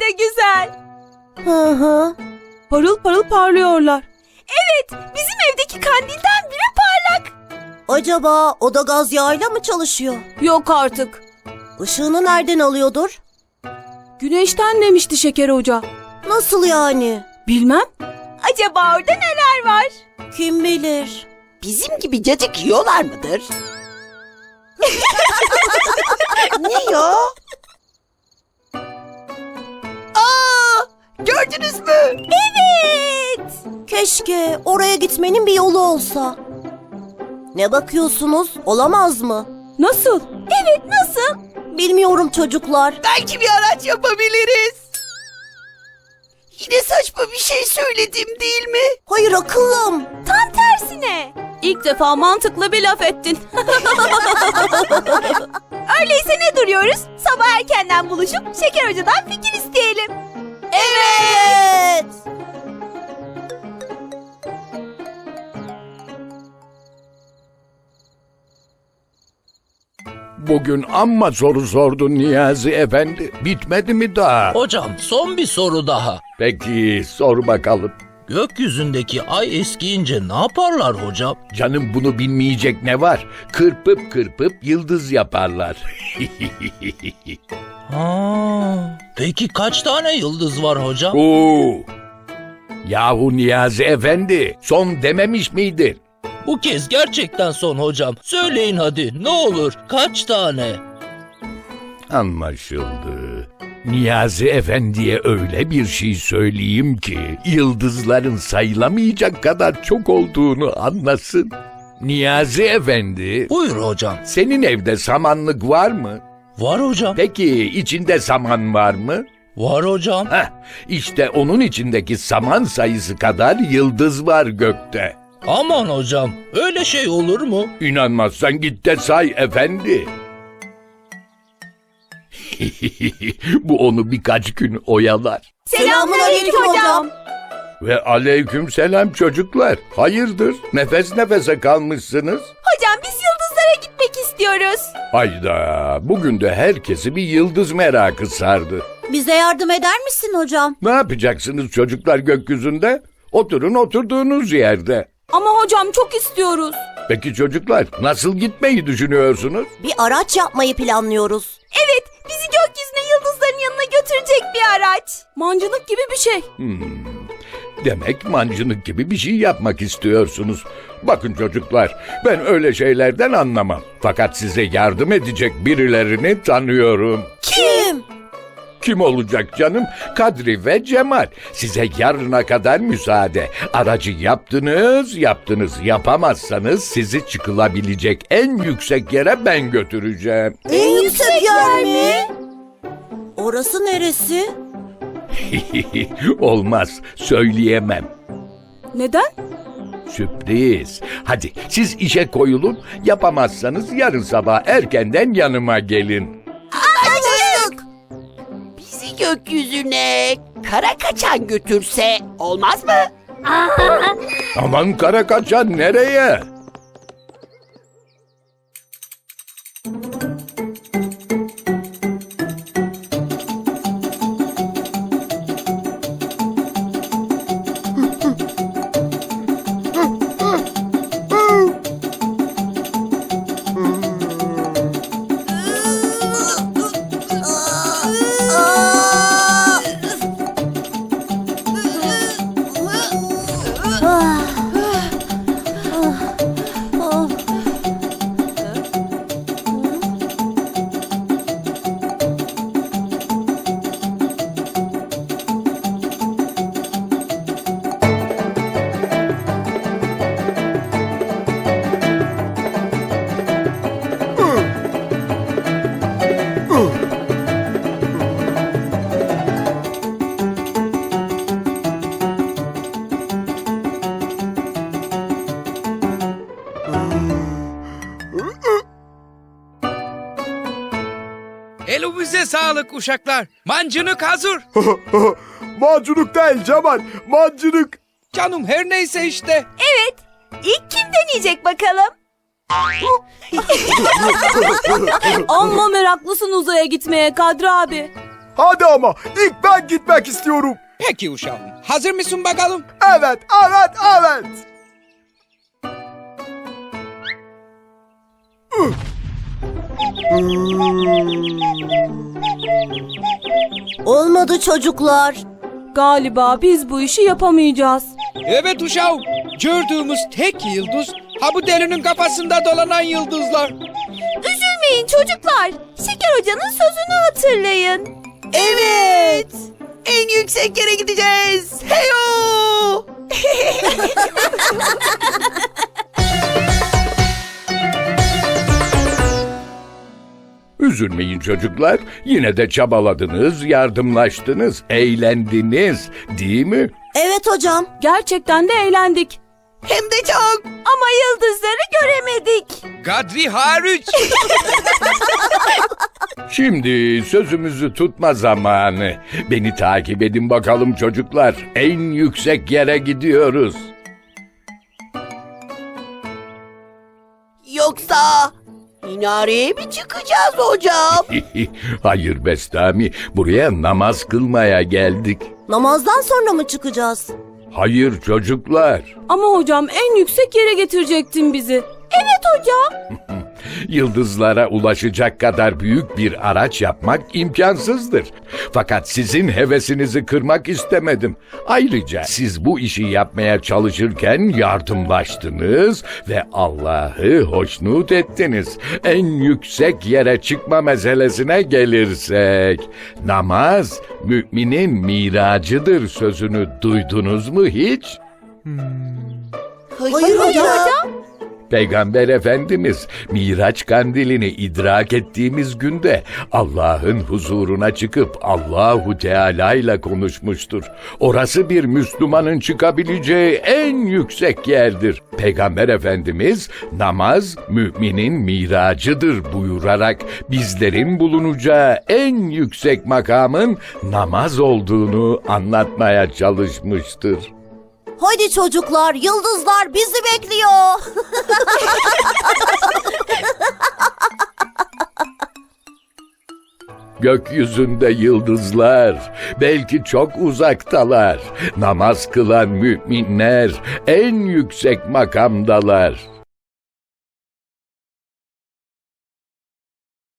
de güzel. Hı hı. Parıl parıl parlıyorlar. Evet, bizim evdeki kandilden biri parlak. Acaba o da gaz yağıyla mı çalışıyor? Yok artık. Işığını nereden alıyordur? Güneşten demişti Şeker Hoca. Nasıl yani? Bilmem. Acaba orada neler var? Kim bilir? Bizim gibi cacık yiyorlar mıdır? ne ya? Gördünüz mü? Evet. Keşke oraya gitmenin bir yolu olsa. Ne bakıyorsunuz? Olamaz mı? Nasıl? Evet, nasıl? Bilmiyorum çocuklar. Belki bir araç yapabiliriz. Yine saçma bir şey söyledim değil mi? Hayır akıllım. Tam tersine. İlk defa mantıklı bir laf ettin. Öyleyse ne duruyoruz? Sabah erkenden buluşup Şeker Hoca'dan fikir isteyelim. Evet. Bugün amma soru sordun Niyazi Efendi. Bitmedi mi daha? Hocam son bir soru daha. Peki sor bakalım. Gökyüzündeki ay eskiyince ne yaparlar hocam? Canım bunu bilmeyecek ne var? Kırpıp kırpıp yıldız yaparlar. Ha, peki kaç tane yıldız var hocam? Oo. Yahu Niyazi Efendi son dememiş miydin? Bu kez gerçekten son hocam. Söyleyin hadi ne olur kaç tane? Anlaşıldı. Niyazi Efendi'ye öyle bir şey söyleyeyim ki yıldızların sayılamayacak kadar çok olduğunu anlasın. Niyazi Efendi, Buyur hocam. senin evde samanlık var mı? Var hocam. Peki içinde saman var mı? Var hocam. Heh, işte onun içindeki saman sayısı kadar yıldız var gökte. Aman hocam öyle şey olur mu? İnanmazsan git de say efendi. Bu onu birkaç gün oyalar. Selamünaleyküm hocam. Ve aleyküm selam çocuklar. Hayırdır? Nefes nefese kalmışsınız. Hocam biz yıldızlara gitmek istiyoruz. Hayda, bugün de herkesi bir yıldız merakı sardı. Bize yardım eder misin hocam? Ne yapacaksınız çocuklar gökyüzünde? Oturun oturduğunuz yerde. Ama hocam çok istiyoruz. Peki çocuklar nasıl gitmeyi düşünüyorsunuz? Bir araç yapmayı planlıyoruz. Evet, bizi gökyüzüne yıldızların yanına götürecek bir araç. Mancınık gibi bir şey. Demek mancınık gibi bir şey yapmak istiyorsunuz. Bakın çocuklar, ben öyle şeylerden anlamam. Fakat size yardım edecek birilerini tanıyorum. Kim? Kim olacak canım? Kadri ve Cemal. Size yarına kadar müsaade. Aracı yaptınız, yaptınız. Yapamazsanız sizi çıkılabilecek en yüksek yere ben götüreceğim. En yüksek yer mi? Orası neresi? Olmaz, söyleyemem. Neden? Sürpriz. Hadi siz işe koyulun. Yapamazsanız yarın sabah erkenden yanıma gelin. Anlaştık. Bizi gökyüzüne kara kaçan götürse olmaz mı? Aman kara kaçan nereye? Sağlık uşaklar. Mancınık hazır. Mancınık değil Cemal, mancınık. Canım her neyse işte. Evet. İlk kim deneyecek bakalım? Amma meraklısın uzaya gitmeye Kadri abi. Hadi ama ilk ben gitmek istiyorum. Peki uşağım. Hazır mısın bakalım? Evet, evet, evet. Olmadı çocuklar. Galiba biz bu işi yapamayacağız. Evet uşağım. Gördüğümüz tek yıldız ha bu delinin kafasında dolanan yıldızlar. Üzülmeyin çocuklar. Şeker Hoca'nın sözünü hatırlayın. Evet. En yüksek yere gideceğiz. Heyo! Üzülmeyin çocuklar. Yine de çabaladınız, yardımlaştınız, eğlendiniz. Değil mi? Evet hocam. Gerçekten de eğlendik. Hem de çok. Ama yıldızları göremedik. Kadri hariç. Şimdi sözümüzü tutma zamanı. Beni takip edin bakalım çocuklar. En yüksek yere gidiyoruz. Yoksa minareye mi çıkacağız hocam? Hayır Bestami, buraya namaz kılmaya geldik. Namazdan sonra mı çıkacağız? Hayır çocuklar. Ama hocam en yüksek yere getirecektin bizi. Evet hocam. Yıldızlara ulaşacak kadar büyük bir araç yapmak imkansızdır. Fakat sizin hevesinizi kırmak istemedim. Ayrıca siz bu işi yapmaya çalışırken yardımlaştınız ve Allah'ı hoşnut ettiniz. En yüksek yere çıkma meselesine gelirsek, namaz müminin miracıdır sözünü duydunuz mu hiç? Hayır, hocam. Peygamber Efendimiz Miraç kandilini idrak ettiğimiz günde Allah'ın huzuruna çıkıp Allahu Teala ile konuşmuştur. Orası bir Müslümanın çıkabileceği en yüksek yerdir. Peygamber Efendimiz namaz müminin miracıdır buyurarak bizlerin bulunacağı en yüksek makamın namaz olduğunu anlatmaya çalışmıştır. Hadi çocuklar, yıldızlar bizi bekliyor. Gökyüzünde yıldızlar, belki çok uzaktalar. Namaz kılan müminler en yüksek makamdalar.